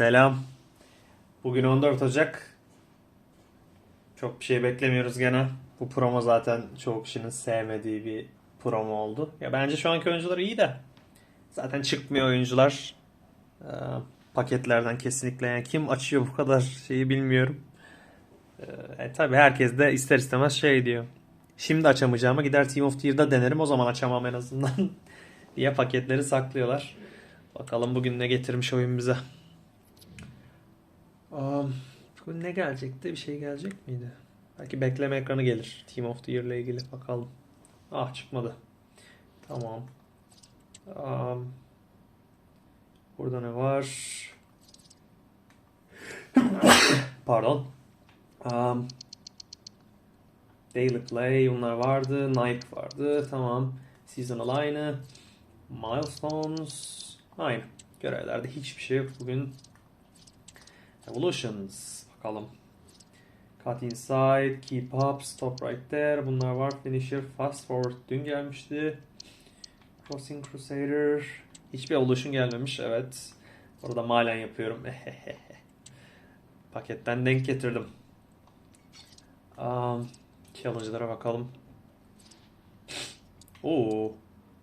Selam. Bugün 14 Ocak. Çok bir şey beklemiyoruz gene. Bu promo zaten çoğu kişinin sevmediği bir promo oldu. Ya bence şu anki oyuncular iyi de. Zaten çıkmıyor oyuncular. Ee, paketlerden kesinlikle. Yani kim açıyor bu kadar şeyi bilmiyorum. Ee, e, tabii herkes de ister istemez şey diyor. Şimdi açamayacağıma gider Team of the Year'da denerim o zaman açamam en azından diye paketleri saklıyorlar. Bakalım bugün ne getirmiş oyun bize. Um, ne gelecekti? Bir şey gelecek miydi? Belki bekleme ekranı gelir. Team of the Year ile ilgili. Bakalım. Ah çıkmadı. Tamam. Um, burada ne var? Pardon. Um, Daily Play bunlar vardı. Nike vardı. Tamam. Seasonal aynı. Milestones aynı. Görevlerde hiçbir şey yok bugün. Evolutions. Bakalım. Cut inside, keep up, stop right there. Bunlar var. Finisher, fast forward dün gelmişti. Crossing Crusader. Hiçbir evolution gelmemiş. Evet. Orada malen yapıyorum. Paketten denk getirdim. Um, challenge'lara bakalım. Oo.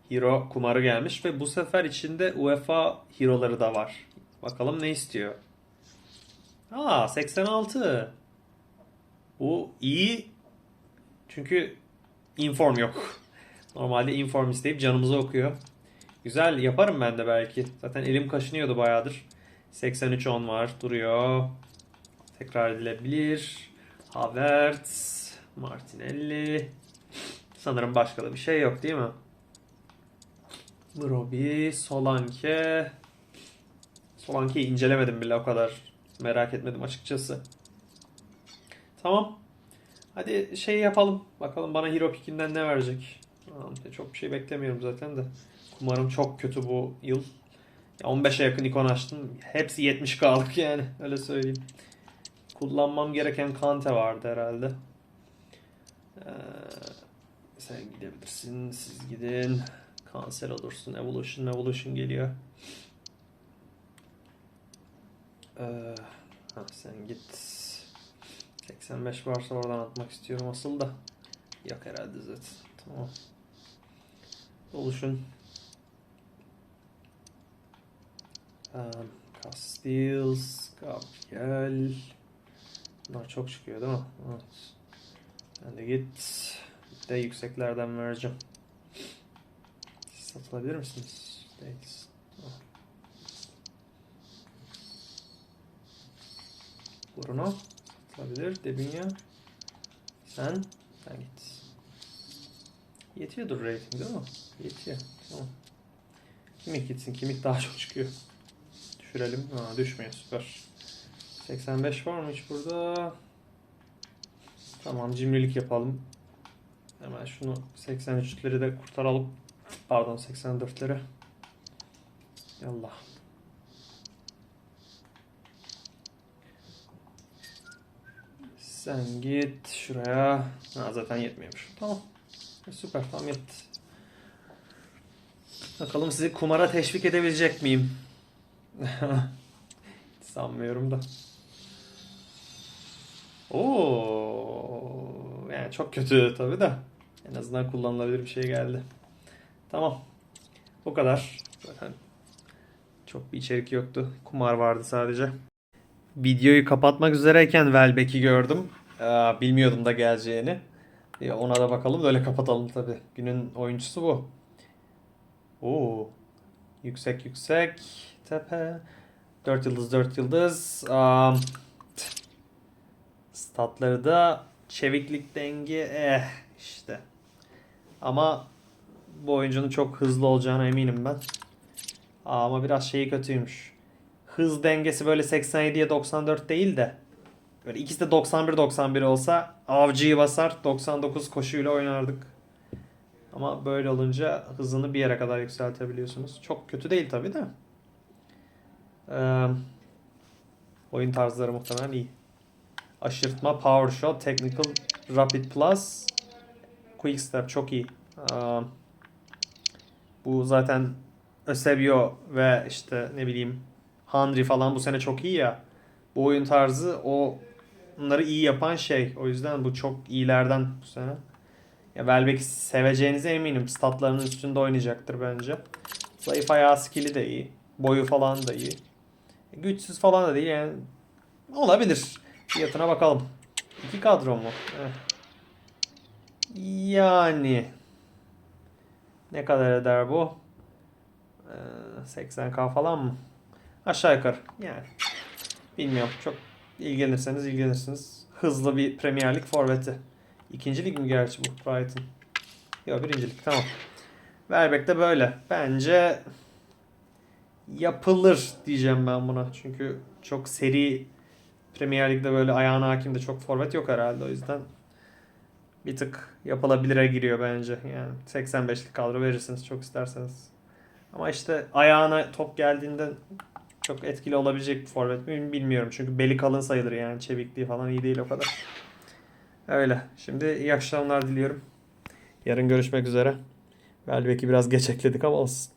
Hero kumarı gelmiş ve bu sefer içinde UEFA hero'ları da var. Bakalım ne istiyor. Aa 86. Bu iyi. Çünkü inform yok. Normalde inform isteyip canımızı okuyor. Güzel yaparım ben de belki. Zaten elim kaşınıyordu bayağıdır. 83 10 var duruyor. Tekrar edilebilir. Havertz, Martinelli. Sanırım başka da bir şey yok değil mi? Robi, Solanke. Solanke'yi incelemedim bile o kadar. Merak etmedim açıkçası. Tamam. Hadi şey yapalım. Bakalım bana Hero Pick'inden ne verecek. Tamam, Çok bir şey beklemiyorum zaten de. Kumarım çok kötü bu yıl. Ya 15'e yakın ikon açtım. Hepsi 70k'lık yani. Öyle söyleyeyim. Kullanmam gereken Kante vardı herhalde. Ee, sen gidebilirsin. Siz gidin. Kanser olursun. Evolution, Evolution geliyor. Ee, sen git. 85 varsa oradan atmak istiyorum asıl da. Yok herhalde zaten. Tamam. Evolution. Um, Castiles, Gabriel. Bunlar çok çıkıyor değil mi? Evet. Ben de git. Bir de yükseklerden vereceğim. Siz satılabilir misiniz? Değiliz. Tamam. Bruno. Satılabilir. Debinya. Sen. Sen git. Yetiyordur rating değil mi? Yetiyor. Tamam. Kimik gitsin. Kimik daha çok çıkıyor. Düşürelim. Ha, düşmüyor. Süper. 85 var mı hiç burada? Tamam cimrilik yapalım. Hemen şunu 83'leri de kurtaralım. Pardon 84'leri. Yallah. Sen git şuraya. Ha, zaten yetmiyormuş. Tamam. E, Süper tamam yetti. Bakalım sizi kumara teşvik edebilecek miyim? Sanmıyorum da. Oo, yani çok kötü tabii de. En azından kullanılabilir bir şey geldi. Tamam. Bu kadar. Zaten çok bir içerik yoktu. Kumar vardı sadece. Videoyu kapatmak üzereyken Welbeck'i gördüm. Ee, bilmiyordum da geleceğini. Ee, ona da bakalım. Böyle kapatalım tabii. Günün oyuncusu bu. Oo. Yüksek yüksek. Tepe. 4 yıldız 4 yıldız. Um, statları da çeviklik dengi eh işte. Ama bu oyuncunun çok hızlı olacağına eminim ben. Aa, ama biraz şeyi kötüymüş. Hız dengesi böyle 87'ye 94 değil de böyle ikisi de 91-91 olsa avcıyı basar 99 koşuyla oynardık. Ama böyle olunca hızını bir yere kadar yükseltebiliyorsunuz. Çok kötü değil tabi de. Ee, oyun tarzları muhtemelen iyi. Aşırtma, Power Shot, Technical, Rapid Plus, Quick Step çok iyi. Ee, bu zaten Eusebio ve işte ne bileyim Henry falan bu sene çok iyi ya. Bu oyun tarzı o bunları iyi yapan şey. O yüzden bu çok iyilerden bu sene. Ya Welbeck'i seveceğinize eminim. Statlarının üstünde oynayacaktır bence. Zayıf ayağı skill'i de iyi. Boyu falan da iyi. Güçsüz falan da değil yani. Olabilir. Fiyatına bakalım. İki kadro mu? Eh. Yani. Ne kadar eder bu? Ee, 80k falan mı? Aşağı yukarı. Yani. Bilmiyorum. Çok ilgilenirseniz ilgilenirsiniz. Hızlı bir Premier Lig forveti. İkinci lig mi gerçi bu Brighton? Yok birincilik tamam. Welbeck de böyle. Bence yapılır diyeceğim ben buna. Çünkü çok seri Premier Lig'de böyle ayağına hakim de çok forvet yok herhalde o yüzden bir tık yapılabilire giriyor bence. Yani 85'lik kadro verirsiniz çok isterseniz. Ama işte ayağına top geldiğinde çok etkili olabilecek bir forvet mi bilmiyorum. Çünkü beli kalın sayılır yani çevikliği falan iyi değil o kadar. Öyle. Şimdi iyi akşamlar diliyorum. Yarın görüşmek üzere. Welbeck'i biraz geç ekledik ama olsun.